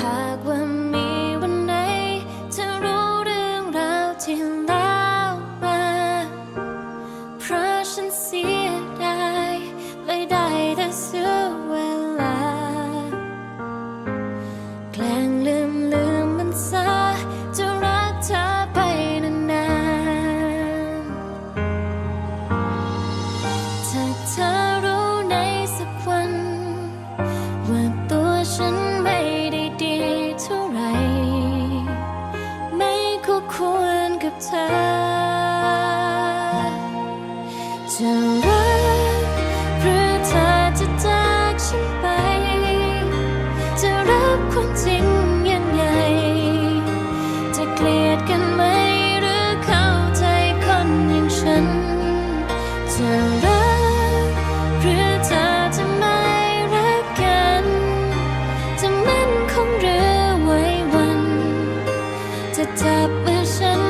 hagwam จับมือฉัน